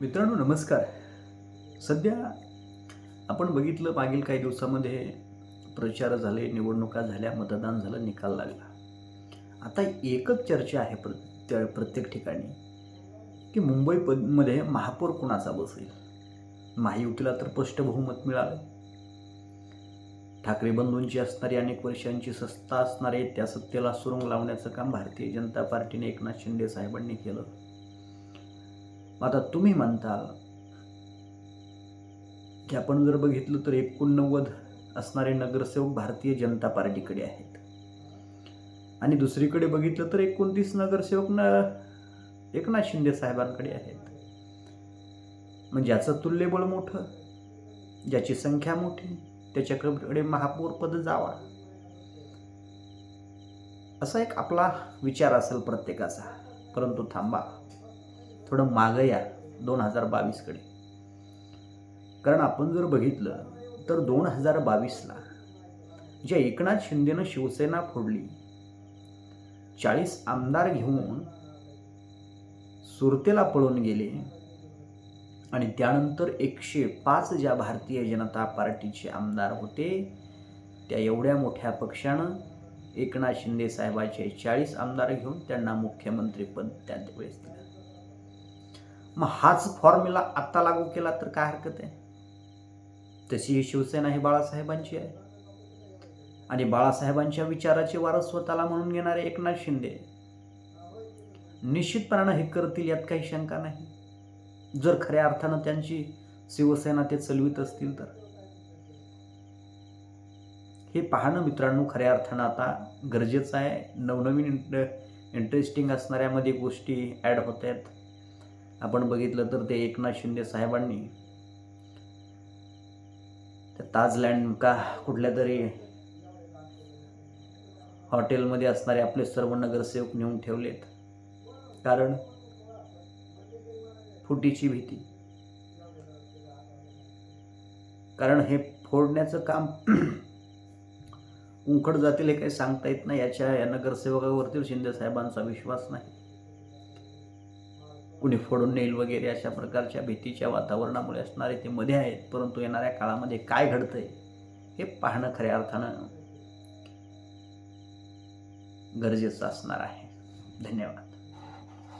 मित्रांनो नमस्कार. सध्या आपण बघितलं मागील काही दिवसामध्ये प्रचार झाले निवडणुका झाल्या मतदान झालं निकाल लागला. आता एकच चर्चा आहे प्र प्रत्येक ठिकाणी की मुंबई प मध्ये महापौर कुणाचा बसेल? महायुतीला तर स्पष्ट बहुमत मिळालं. ठाकरे बंधूंची असणारी अनेक वर्षांची सत्ता असणारे त्या सत्तेला सुरुंग लावण्याचं काम भारतीय जनता पार्टीने एकनाथ शिंदे साहेबांनी केलं. आता तुम्ही म्हणता की आपण जर बघितलं तर एकोणनव्वद असणारे नगरसेवक भारतीय जनता पार्टीकडे आहेत. आणि दुसरीकडे बघितलं तर एकोणतीस नगरसेवक न एकनाथ शिंदे साहेबांकडे आहेत. मग ज्याचं तुल्यबळ मोठं ज्याची संख्या मोठी त्याच्याकडे महापौर पद जावा. असा एक आपला विचार असेल प्रत्येकाचा. परंतु थांबा. थोडं मागं या दोन हजार बावीसकडे. कारण आपण जर बघितलं तर दोन हजार बावीसला ज्या एकनाथ शिंदेनं शिवसेना फोडली चाळीस आमदार घेऊन सुरतेला पळून गेले आणि त्यानंतर एकशे पाच ज्या भारतीय जनता पार्टीचे आमदार होते त्या एवढ्या मोठ्या पक्षानं एकनाथ शिंदे साहेबाचे चाळीस आमदार घेऊन त्यांना मुख्यमंत्रीपद त्या वेळेस दिलं. मग हाच फॉर्म्युला आत्ता लागू केला तर काय हरकत आहे? तशी ही शिवसेना ही बाळासाहेबांची आहे. आणि बाळासाहेबांच्या विचाराचे वारस स्वतःला म्हणून घेणारे एकनाथ शिंदे निश्चितपणानं हे करतील यात काही शंका नाही. जर खऱ्या अर्थानं त्यांची शिवसेना ते चलवित असतील तर. हे पाहणं मित्रांनो खऱ्या अर्थानं आता गरजेचं आहे. नवनवीन इंट इंटरेस्टिंग असणाऱ्यामध्ये गोष्टी ॲड होत आहेत. आपण बघितलं तर ते एकनाथ शिंदे साहेबांनी ताजलँड का कुठल्या तरी हॉटेलमध्ये असणारे आपले सर्व नगरसेवक नेऊन ठेवलेत. कारण फुटीची भीती. कारण हे फोडण्याचं काम उंखड जातील हे काही सांगता येत नाही. याच्या या नगरसेवकावरती शिंदे साहेबांचा विश्वास नाही. कुणी फोडून नेईल वगैरे अशा प्रकारच्या भीतीच्या वातावरणामुळे असणारे ते मध्ये आहेत. परंतु येणाऱ्या काळामध्ये काय घडतंय हे पाहणं खऱ्या अर्थानं गरजेचं असणार आहे. धन्यवाद.